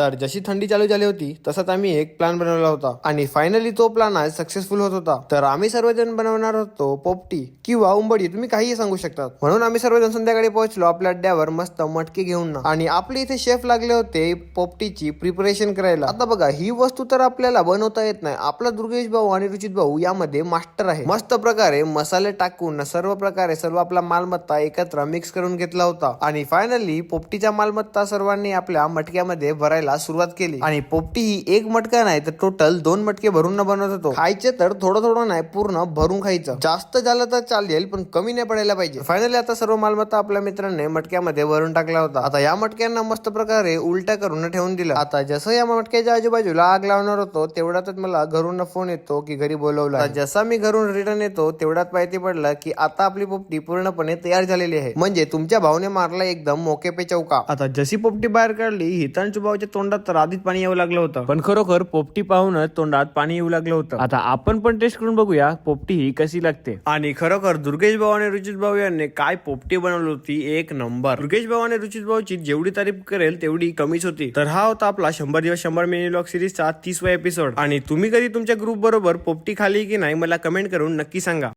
तर जशी थंडी चालू झाली होती तसाच आम्ही एक प्लॅन बनवला होता. आणि फायनली तो प्लॅन आज सक्सेसफुल होत होता. तर आम्ही सर्वजण बनवणार होतो पोपटी किंवा उंबडी तुम्ही काहीही सांगू शकतात. म्हणून आम्ही सर्वजण संध्याकाळी पोहोचलो आपल्या अड्ड्यावर मस्त मटके घेऊन. आणि आपले इथे शेफ लागले होते पोपटीची प्रिपरेशन करायला. आता बघा ही वस्तू तर आपल्याला बनवता येत नाही. आपला दुर्गेश भाऊ आणि रुचित भाऊ यामध्ये मास्टर आहे. मस्त प्रकारे मसाले टाकून सर्व प्रकारे सर्व आपला मालमत्ता एकत्र मिक्स करून घेतला होता. आणि फायनली पोपटीच्या मालमत्ता सर्वांनी आपल्या मटक्यामध्ये भरायला सुरुवात केली. आणि पोपटी ही एक मटका नाही तर टोटल दोन मटके भरून न बनवत होतो. खायचे तर थोडं थोडं नाही पूर्ण भरून खायचं. जास्त झालं तर चालेल पण कमी नाही पडायला पाहिजे. फायनली आता सर्व मालमत्ता आपल्या मित्रांनी मटक्यामध्ये भरून टाकला होता. आता या मटक्यांना मस्त प्रकारे उलट्या करून ठेवून दिलं. आता जसं या मटक्याच्या आजूबाजूला आग लावणार होतो तेवढ्यातच मला घरून फोन येतो की घरी बोलवला जसा मी घरून रिटर्न येतो तेवढ्यात माहिती पडलं की आता आपली पोपटी पूर्णपणे तयार झालेली आहे. म्हणजे तुमच्या भावने मारला एकदम मोके पे चौका. आता जशी पोपटी बाहेर काढली हितांशु भाऊच्या तोंडात आधीच पाणी येऊ लागलं होतं. पण खरोखर पोपटी पाहूनच तोंडात पाणी येऊ लागलं होतं. आता आपण पण टेस्ट करून बघूया पोपटी ही कशी लागते. आणि खरोखर दुर्गेश भाऊ आणि रुचित भाऊ यांनी काय पोपटी बनवली होती एक नंबर. दुर्गेश भाऊ आणि रुचित भाऊची जेवढी तारीफ करेल तेवढी कमीच होती. तर हा होता आपला शंभर दिवस शंभर मिनी ब्लॉग सिरीजचा तीसवा एपिसोड आणि तुम्ही कधी तुमच्या ग्रुप बरोबर पोपटी खाली की नाही मला कमेंट करून नक्की सांगा.